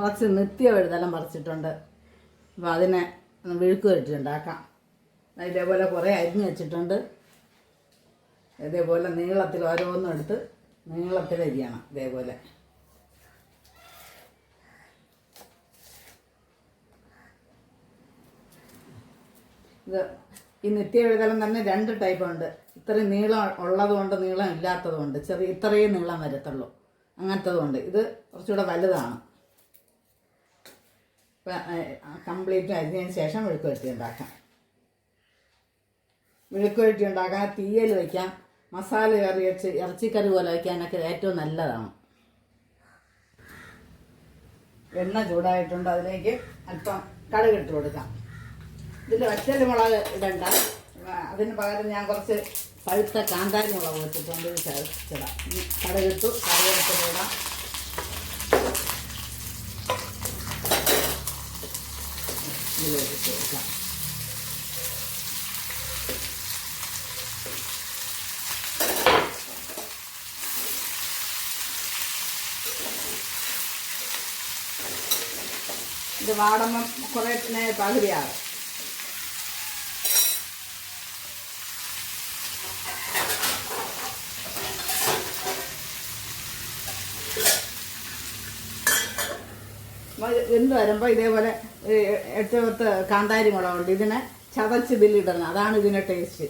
കുറച്ച് നിത്യവഴുതെല്ലാം പറിച്ചിട്ടുണ്ട്. അപ്പോൾ അതിനെ വിഴുക്ക് വെച്ചിട്ടുണ്ടാക്കാം ഇതേപോലെ കുറേ അരിഞ്ഞ് വെച്ചിട്ടുണ്ട്. ഇതേപോലെ നീളത്തിൽ ഓരോന്നും എടുത്ത് നീളത്തിൽ അരിയണം ഇതേപോലെ. ഇത് ഈ നിത്യവഴുതലം തന്നെ രണ്ട് ടൈപ്പ് ഉണ്ട്. ഇത്രയും നീളം ഉള്ളതുകൊണ്ട് നീളം ഇല്ലാത്തതുകൊണ്ട് ചെറിയ ഇത്രയും നീളം വരത്തുള്ളൂ. അങ്ങനത്തതുകൊണ്ട് ഇത് കുറച്ചുകൂടെ വലുതാണ്. കംപ്ലീറ്റ് അരിഞ്ഞതിന് ശേഷം മെഴുക്കുവരട്ടി ഉണ്ടാക്കാം. മെഴുക്കുവരട്ടി ഉണ്ടാക്കാം തീയൽ വയ്ക്കാം മസാല കറി വെച്ച് ഇറച്ചിക്കറി പോലെ വയ്ക്കാനൊക്കെ ഏറ്റവും നല്ലതാണ്. എണ്ണ ചൂടായിട്ടുണ്ട് അതിലേക്ക് അല്പം കടുകിട്ട് കൊടുക്കാം. ഇതിൽ വറ്റൽ മുളക് ഇടണ്ട. അതിന് പകരം ഞാൻ കുറച്ച് പഴുത്ത കാന്താരി മുളക് വെച്ചിട്ടുണ്ട് ചേർത്തിടാം കടകിട്ടു കറിവേപ്പിലിടാം ഇതിലേക്ക് ചേർക്കാം ഇത് വാടുമ്പം കുറേ പകുതിയാകും. എന്ത് വരുമ്പോൾ ഇതേപോലെ എട്ട് പത്ത് കാന്താരി മുളകുണ്ട് ഇതിനെ ചതച്ച് ഇതിലിടണം അതാണ് ഇതിന്റെ ടേസ്റ്റ്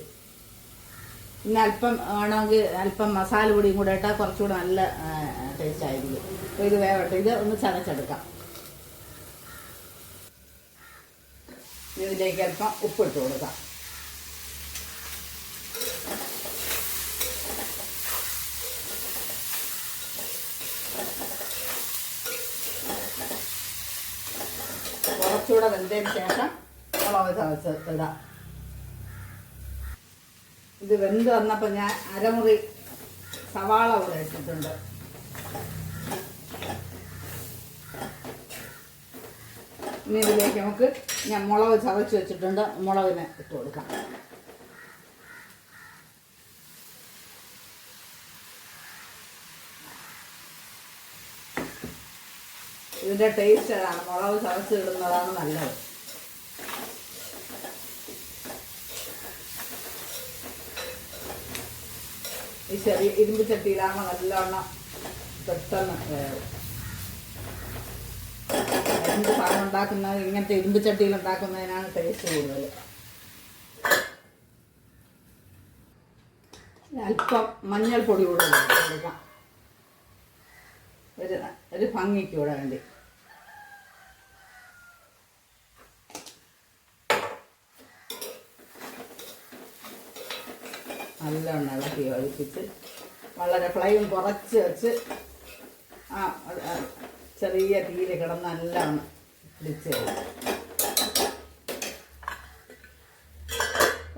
പിന്നെ അല്പം വേണമെങ്കിൽ അല്പം മസാല പൊടിയും കൂടെ ഇട്ടാൽ കുറച്ചുകൂടെ നല്ല ടേസ്റ്റ് ആയിരിക്കും. അപ്പോൾ ഇത് വേവട്ടെ. ഇത് ഒന്ന് ചതച്ചെടുക്കാം. ഇതിലേക്ക് അല്പം ഉപ്പിട്ട് കൊടുക്കാം. കുറച്ചുകൂടെ വെന്തതിന് ശേഷം മുളക് ചതച്ച് ഇടാം. ഇത് വെന്ത് വന്നപ്പോൾ ഞാൻ അരമുറി സവാള കൂടെ ഇട്ടിട്ടുണ്ട്. ഇനി ഇതിലേക്ക് നമുക്ക് ഞാൻ മുളക് ചതച്ച് വെച്ചിട്ടുണ്ട്. മുളകിനെ ഇട്ട് കൊടുക്കാം. ഇതിന്റെ ടേസ്റ്റ് അതാണ് മുളക് ചതച്ച് ഇടുന്നതാണ് നല്ലത്. ഈ ചെറിയ ഇരുമ്പ് ചട്ടിയിലാകുമ്പോൾ നല്ലവണ്ണം പെട്ടെന്ന് വേവും എന്ത് ഉണ്ടാക്കുന്നത്? ഇങ്ങനത്തെ ഇരുമ്പ് ചട്ടിയിൽ ഉണ്ടാക്കുന്നതിനാണ് ടേസ്റ്റ് കൂടുതൽ അല്പം മഞ്ഞൾപ്പൊടി കൂടെ ഇട്ട് കൊടുക്കാം ഒരു ഒരു ഭംഗിക്ക് കൂടെ വേണ്ടി. നല്ലോണം ഇളക്കി ഒഴിപ്പിച്ച് വളരെ ഫ്ലൈം കുറച്ച് വെച്ച് ആ ചെറിയ തീയിൽ കിടന്ന് നല്ലോണം പിടിച്ച്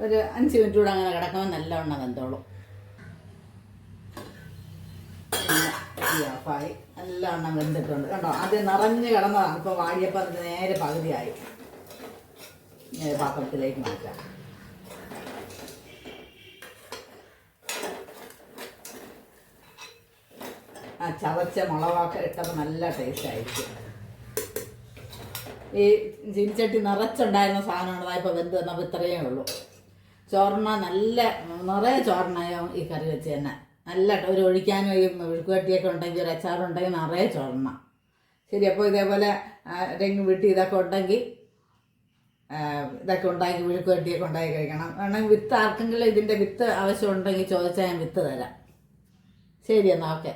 ഒരു അഞ്ച് മിനിറ്റ് കൂടെ അങ്ങനെ കിടക്കുമ്പോൾ നല്ലവണ്ണം വെന്തോളും. ഈ ഓഫായി നല്ലവണ്ണം വെന്തിട്ടുണ്ട്. കണ്ടോ? അത് നിറഞ്ഞ് കിടന്നതാണ്. ഇപ്പോൾ വാടിയപ്പോൾ അതിന് നേരെ പകുതിയായി. പാത്രത്തിലേക്ക് മാറ്റാം. ആ ചതച്ച മുളകൊക്കെ ഇട്ടപ്പോൾ നല്ല ടേസ്റ്റ് ആയിരിക്കും. ഈ ചീനിച്ചട്ടി നിറച്ചുണ്ടായിരുന്ന സാധനമാണ് ഇപ്പോൾ വെന്ത് വന്നപ്പോൾ ഇത്രയേ ഉള്ളൂ. ചോറിന നല്ല നിറയെ ചോറിനായോ ഈ കറി വെച്ച് തന്നെ. നല്ല ഒരു ഒഴിക്കാനും ഈ മെഴുക്കുവട്ടിയൊക്കെ ഉണ്ടെങ്കിൽ ഒരു അച്ചാറുണ്ടെങ്കിൽ നിറയെ ചോറിന ശരി അപ്പോൾ ഇതേപോലെ ആരെങ്കിലും വീട്ടിൽ ഇതൊക്കെ ഉണ്ടെങ്കിൽ ഇതൊക്കെ ഉണ്ടാക്കി മെഴുക്കുവട്ടിയൊക്കെ ഉണ്ടാക്കി കഴിക്കണം. വേണമെങ്കിൽ വിത്ത് ആർക്കെങ്കിലും ഇതിന്റെ വിത്ത് ആവശ്യമുണ്ടെങ്കിൽ ചോദിച്ചാൽ ഞാൻ വിത്ത് തരാം. ശരി എന്നാൽ ഓക്കെ.